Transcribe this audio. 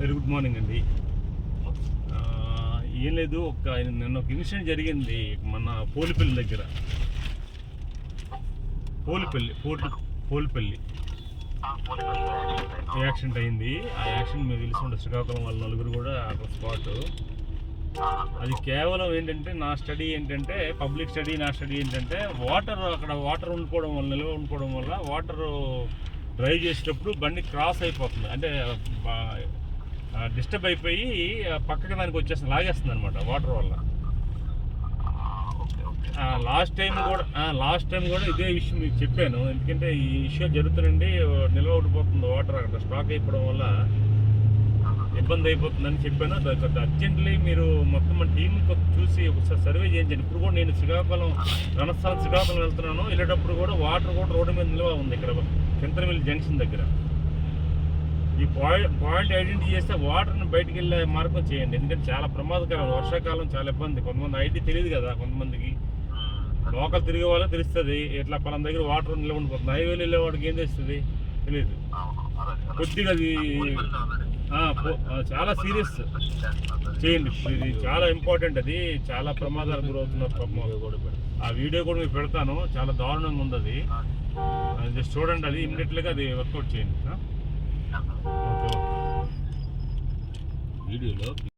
Very good morning అండి. ఏం లేదు ఒక నిన్న ఒక ఇన్సిడెంట్ జరిగింది మన పోలిపల్లి దగ్గర. పోలిపల్లి పోలి పోలిపల్లి. యాక్సిడెంట్ అయింది. ఆ యాక్సిడెంట్ మీకు తెలిసి ఉంటుంది శ్రీకాకుళం వాళ్ళ నలుగురు కూడా అక్కడ స్పాట్. అది కేవలం ఏంటంటే నా స్టడీ ఏంటంటే పబ్లిక్ స్టడీ నా స్టడీ ఏంటంటే వాటర్ అక్కడ వాటర్ ఉండిపోవడం వల్ల నిల్వ ఉండిపోవడం వల్ల వాటర్ డ్రైవ్ చేసేటప్పుడు బండి క్రాస్ అయిపోతుంది. అంటే డిస్టర్బ్ అయిపోయి పక్కకి దానికి వచ్చేస్తుంది లాగేస్తుంది అనమాట వాటర్ వల్ల. లాస్ట్ టైం కూడా లాస్ట్ టైం కూడా ఇదే విషయం మీకు చెప్పాను. ఎందుకంటే ఈ ఇష్యూ జరుగుతుందండి నిల్వ ఉండిపోతుంది వాటర్ అక్కడ స్టాక్ అయిపోవడం వల్ల. ఇబ్బంది అయిపోతుందని చెప్పాను. అర్జెంట్లీ మీరు మొత్తం మన టీం చూసి ఒకసారి సర్వే చేయించండి ఇప్పుడు కూడా నేను శ్రీకాకుళం రణస్థానం శ్రీకాకుళం వెళ్తున్నాను. వెళ్ళేటప్పుడు కూడా వాటర్ కూడా రోడ్డు మీద నిల్వ ఉంది ఇక్కడ. చింతనమిల్లి జంక్షన్ దగ్గర. ఈ పాయింట్ పాయింట్ ఐడెంటిఫై చేస్తే వాటర్ని బయటికి వెళ్ళే మార్గం చేయండి. ఎందుకంటే చాలా ప్రమాదకరం వర్షాకాలం చాలా ఇబ్బంది. కొంతమంది ఐడి తెలియదు కదా కొంతమందికి. లోకల్ తిరిగే వాళ్ళకి తెలుస్తుంది. ఇట్లా పలాన దగ్గర వాటర్ నిల్వ ఉండిపోతుంది. హైవేలు వెళ్ళే వాడికి ఏం తెలుస్తుంది? తెలియదు. కొద్దిగా అది. చాలా సీరియస్ చేయండి. ఇది చాలా ఇంపార్టెంట్ అది చాలా ప్రమాదాలకు గురవుతున్నారు ఆ వీడియో కూడా మీకు పెడతాను. చాలా దారుణంగా ఉంది అది. జస్ట్ చూడండి అది ఇమ్మీడియట్లీగా అది వర్కౌట్ చేయండి. వీడియోలో